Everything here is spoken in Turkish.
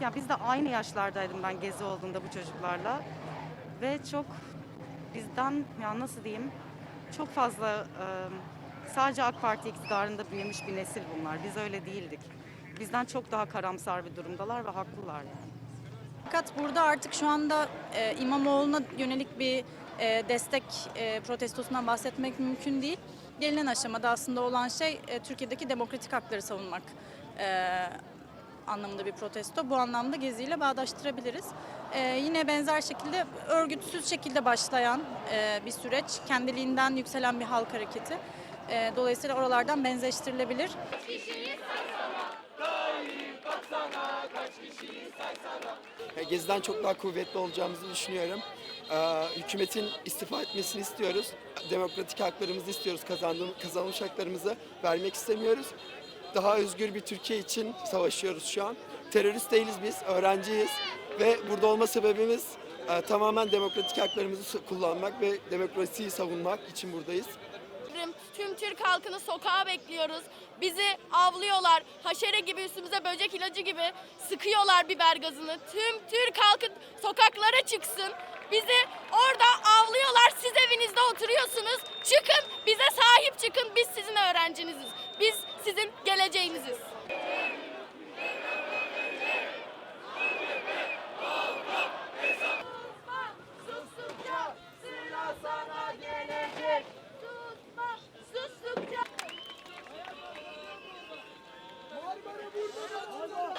Ya biz de aynı yaşlardaydım ben gezi olduğunda bu çocuklarla. Ve çok bizden ya nasıl diyeyim çok fazla sadece AK Parti iktidarında büyümüş bir nesil bunlar. Biz öyle değildik. Bizden çok daha karamsar bir durumdalar ve haklılar. Fakat burada artık şu anda e, İmamoğlu'na yönelik bir destek protestosundan bahsetmek mümkün değil. Gelinen aşamada aslında olan şey Türkiye'deki demokratik hakları savunmak anlamında bir protesto. Bu anlamda geziyle bağdaştırabiliriz. E, yine benzer şekilde örgütsüz şekilde başlayan e, bir süreç, kendiliğinden yükselen bir halk hareketi. E, dolayısıyla oralardan benzeştirilebilir. E, Gezi'den çok daha kuvvetli olacağımızı düşünüyorum. Ee, Hükümetin istifa etmesini istiyoruz. Demokratik haklarımızı istiyoruz. Kazandığım, kazanmış haklarımızı vermek istemiyoruz. Daha özgür bir Türkiye için savaşıyoruz şu an. Terörist değiliz biz, öğrenciyiz. Ve burada olma sebebimiz e, tamamen demokratik haklarımızı kullanmak ve demokrasiyi savunmak için buradayız. Tüm Türk halkını sokağa bekliyoruz. Bizi avlıyorlar. Haşere gibi üstümüze böcek ilacı gibi sıkıyorlar biber gazını. Tüm Türk halkı sokaklara çıksın. Bizi orada avlıyorlar. Siz evinizde oturuyorsunuz. Çıkın bize sahip çıkın. Biz sizin öğrenciniziz. Biz geleceğimiziz. Marmara burada da